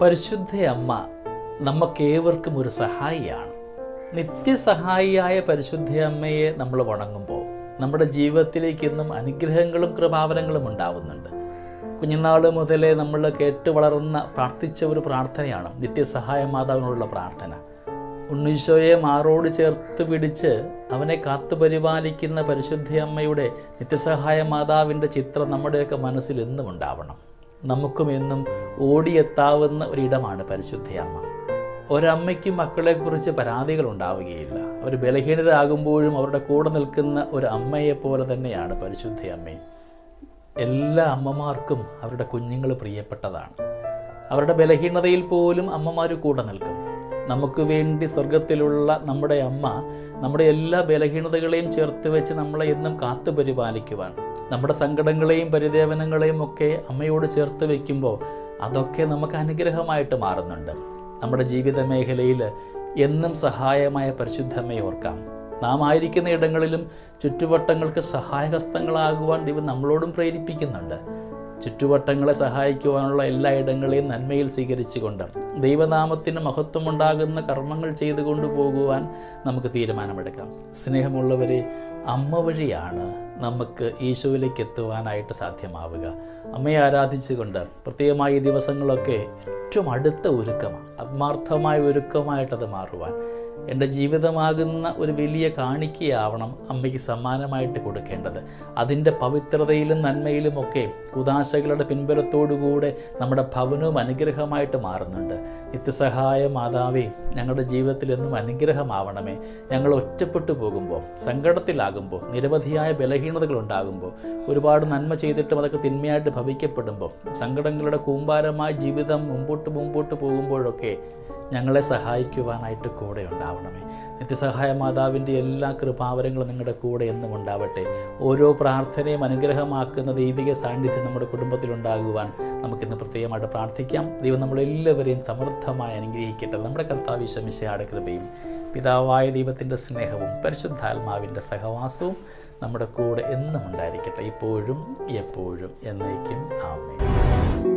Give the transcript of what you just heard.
പരിശുദ്ധ അമ്മ നമുക്കേവർക്കും ഒരു സഹായിയാണ്. നിത്യസഹായിയായ പരിശുദ്ധ അമ്മയെ നമ്മൾ വണങ്ങുമ്പോൾ നമ്മുടെ ജീവിതത്തിലേക്ക് എന്നും അനുഗ്രഹങ്ങളും കൃപാവനങ്ങളും ഉണ്ടാവുന്നുണ്ട്. കുഞ്ഞുനാൾ മുതലേ നമ്മൾ കേട്ട് വളർന്ന പ്രാർത്ഥിച്ച ഒരു പ്രാർത്ഥനയാണ് നിത്യസഹായ മാതാവിനോടുള്ള പ്രാർത്ഥന. ഉണ്ണീശോയെ മാറോട് ചേർത്ത് പിടിച്ച് അവനെ കാത്തു പരിപാലിക്കുന്ന പരിശുദ്ധയമ്മയുടെ നിത്യസഹായ മാതാവിന്റെ ചിത്രം നമ്മുടെയൊക്കെ മനസ്സിൽ എന്നും ഉണ്ടാവണം. നമുക്കും എന്നും ഓടിയെത്താവുന്ന ഒരിടമാണ് പരിശുദ്ധയമ്മ. ഒരമ്മയ്ക്കും മക്കളെക്കുറിച്ച് പരാതികൾ ഉണ്ടാവുകയില്ല അവർ ബലഹീനരാകുമ്പോഴും അവരുടെ കൂടെ നിൽക്കുന്ന ഒരു അമ്മയെപ്പോലെ തന്നെയാണ് പരിശുദ്ധയമ്മയും എല്ലാ അമ്മമാർക്കും അവരുടെ കുഞ്ഞുങ്ങൾ പ്രിയപ്പെട്ടതാണ്. അവരുടെ ബലഹീനതയിൽ പോലും അമ്മമാർ കൂടെ നിൽക്കും. നമുക്ക് വേണ്ടി സ്വർഗത്തിലുള്ള നമ്മുടെ അമ്മ നമ്മുടെ എല്ലാ ബലഹീനതകളെയും ചേർത്ത് വെച്ച് നമ്മളെ എന്നും കാത്തു പരിപാലിക്കുവാൻ നമ്മുടെ സങ്കടങ്ങളെയും പരിദേവനങ്ങളെയും ഒക്കെ അമ്മയോട് ചേർത്ത് വയ്ക്കുമ്പോൾ അതൊക്കെ നമുക്ക് അനുഗ്രഹമായിട്ട് മാറുന്നുണ്ട്. നമ്മുടെ ജീവിത മേഖലയിൽ എന്നും സഹായമായ പരിശുദ്ധമ്മയെ ഓർക്കാം. നാം ആയിരിക്കുന്ന ഇടങ്ങളിലും ചുറ്റുവട്ടങ്ങൾക്ക് സഹായഹസ്തങ്ങളാകുവാൻ ദൈവം നമ്മളോടും പ്രേരിപ്പിക്കുന്നുണ്ട്. ചുറ്റുവട്ടങ്ങളെ സഹായിക്കുവാനുള്ള എല്ലായിടങ്ങളെയും നന്മയിൽ സ്വീകരിച്ചുകൊണ്ട് ദൈവനാമത്തിന് മഹത്വമുണ്ടാകുന്ന കർമ്മങ്ങൾ ചെയ്തു കൊണ്ടുപോകുവാൻ നമുക്ക് തീരുമാനമെടുക്കാം. സ്നേഹമുള്ളവരെ അമ്മ വഴിയാണ് നമുക്ക് ഈശോയിലേക്ക് എത്തുവാനായിട്ട് സാധ്യമാവുക. അമ്മയെ ആരാധിച്ചുകൊണ്ട് പ്രത്യേകമായി ദിവസങ്ങളൊക്കെ ഏറ്റവും അടുത്ത ഒരുക്കമാണ്. ആത്മാർത്ഥമായ ഒരുക്കമായിട്ടത് മാറുവാൻ. എന്റെ ജീവിതമാകുന്ന ഒരു വലിയ കാണിക്കയാവണം അമ്മയ്ക്ക് സമ്മാനമായിട്ട് കൊടുക്കേണ്ടത്. അതിന്റെ പവിത്രതയിലും നന്മയിലുമൊക്കെ കുതാശകളുടെ പിൻബലത്തോടുകൂടെ നമ്മുടെ ഭവനവും അനുഗ്രഹമായിട്ട് മാറുന്നുണ്ട്. നിത്യസഹായ മാതാവേ ഞങ്ങളുടെ ജീവിതത്തിൽ എന്നും അനുഗ്രഹമാവണമേ. ഞങ്ങൾ ഒറ്റപ്പെട്ടു പോകുമ്പോൾ സങ്കടത്തിലാകുമ്പോൾ നിരവധിയായ ബലഹീനതകൾ ഉണ്ടാകുമ്പോൾ ഒരുപാട് നന്മ ചെയ്തിട്ടും അതൊക്കെ തിന്മയായിട്ട് ഭവിക്കപ്പെടുമ്പോൾ സങ്കടങ്ങളുടെ കൂമ്പാരമായ ജീവിതം മുമ്പോട്ട് മുമ്പോട്ട് പോകുമ്പോഴൊക്കെ ഞങ്ങളെ സഹായിക്കുവാനായിട്ട് കൂടെ ഉണ്ടാവണമേ. നിത്യസഹായ മാതാവിന്റെ എല്ലാ കൃപാവരങ്ങളും നിങ്ങളുടെ കൂടെ എന്നും ഉണ്ടാവട്ടെ. ഓരോ പ്രാർത്ഥനയും അനുഗ്രഹമാക്കുന്ന ദൈവിക സാന്നിധ്യം നമ്മുടെ കുടുംബത്തിലുണ്ടാകുവാൻ നമുക്കിന്ന് പ്രത്യേകമായിട്ട് പ്രാർത്ഥിക്കാം. ദൈവം നമ്മളെല്ലാവരെയും സമൃദ്ധമായി അനുഗ്രഹിക്കട്ടെ. നമ്മുടെ കർത്താവ് ശമിശയുടെ കൃപയും പിതാവായ ദൈവത്തിന്റെ സ്നേഹവും പരിശുദ്ധാത്മാവിന്റെ സഹവാസവും നമ്മുടെ കൂടെ എന്നും ഉണ്ടായിരിക്കട്ടെ. ഇപ്പോഴും എപ്പോഴും എന്നേക്കും. ആമേ